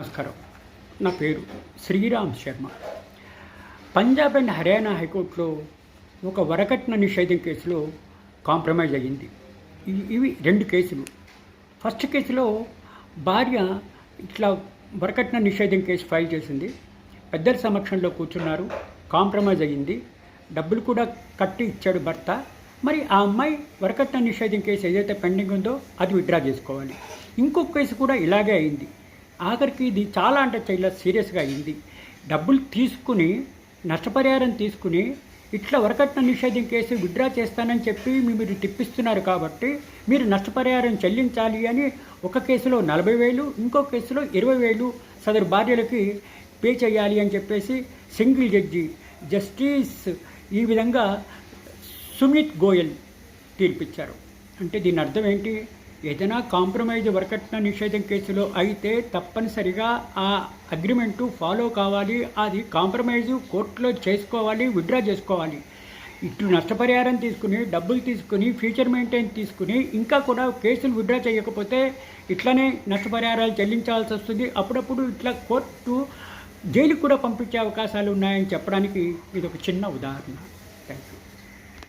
నమస్కారం. నా పేరు శ్రీరామ్ శర్మ. పంజాబ్ అండ్ హర్యానా హైకోర్టులో ఒక వరకట్న నిషేధం కేసులో కాంప్రమైజ్ అయ్యింది. ఇవి రెండు కేసులు. ఫస్ట్ కేసులో భార్య ఇట్లా వరకట్న నిషేధం కేసు ఫైల్ చేసింది. పెద్దల సమక్షంలో కూర్చున్నారు. కాంప్రమైజ్ అయ్యింది. డబ్బులు కూడా కట్టి ఇచ్చాడు భర్త. మరి ఆ అమ్మాయి వరకట్న నిషేధం కేసు ఏదైతే పెండింగ్ ఉందో అది విత్డ్రా చేసుకోవాలి. ఇంకొక కేసు కూడా ఇలాగే అయింది. ఆఖరికి ఇది చాలా అంటే చాలా సీరియస్గా అయింది. డబ్బులు తీసుకుని నష్టపరిహారం తీసుకుని ఇట్లా వరకట్న నిషేధం కేసు విత్డ్రా చేస్తానని చెప్పి మీరు తిప్పిస్తున్నారు కాబట్టి మీరు నష్టపరిహారం చెల్లించాలి అని ఒక కేసులో నలభై వేలు ఇంకో కేసులో ఇరవై వేలు సదరు భార్యలకి పే చేయాలి అని చెప్పేసి సింగిల్ జడ్జి జస్టిస్ ఈ విధంగా సుమిత్ గోయల్ తీర్పిచ్చారు. అంటే దీని అర్థం ఏంటి? ఏదైనా కాంప్రమైజ్ వరకట్న నిషేధం కేసులో అయితే తప్పనిసరిగా ఆ అగ్రిమెంటు ఫాలో కావాలి అది కాంప్రమైజ్ కోర్టులో చేసుకోవాలి విత్డ్రా చేసుకోవాలి. ఇటు నష్టపరిహారం తీసుకుని డబ్బులు తీసుకుని ఫ్యూచర్ మెయింటైన్ తీసుకుని ఇంకా కూడా కేసులు విత్డ్రా చేయకపోతే ఇట్లనే నష్టపరిహారాలు చెల్లించాల్సి వస్తుంది. అప్పుడప్పుడు ఇట్లా కోర్టు జైలుకు కూడా పంపించే అవకాశాలు ఉన్నాయని చెప్పడానికి ఇది ఒక చిన్న ఉదాహరణ. Thank you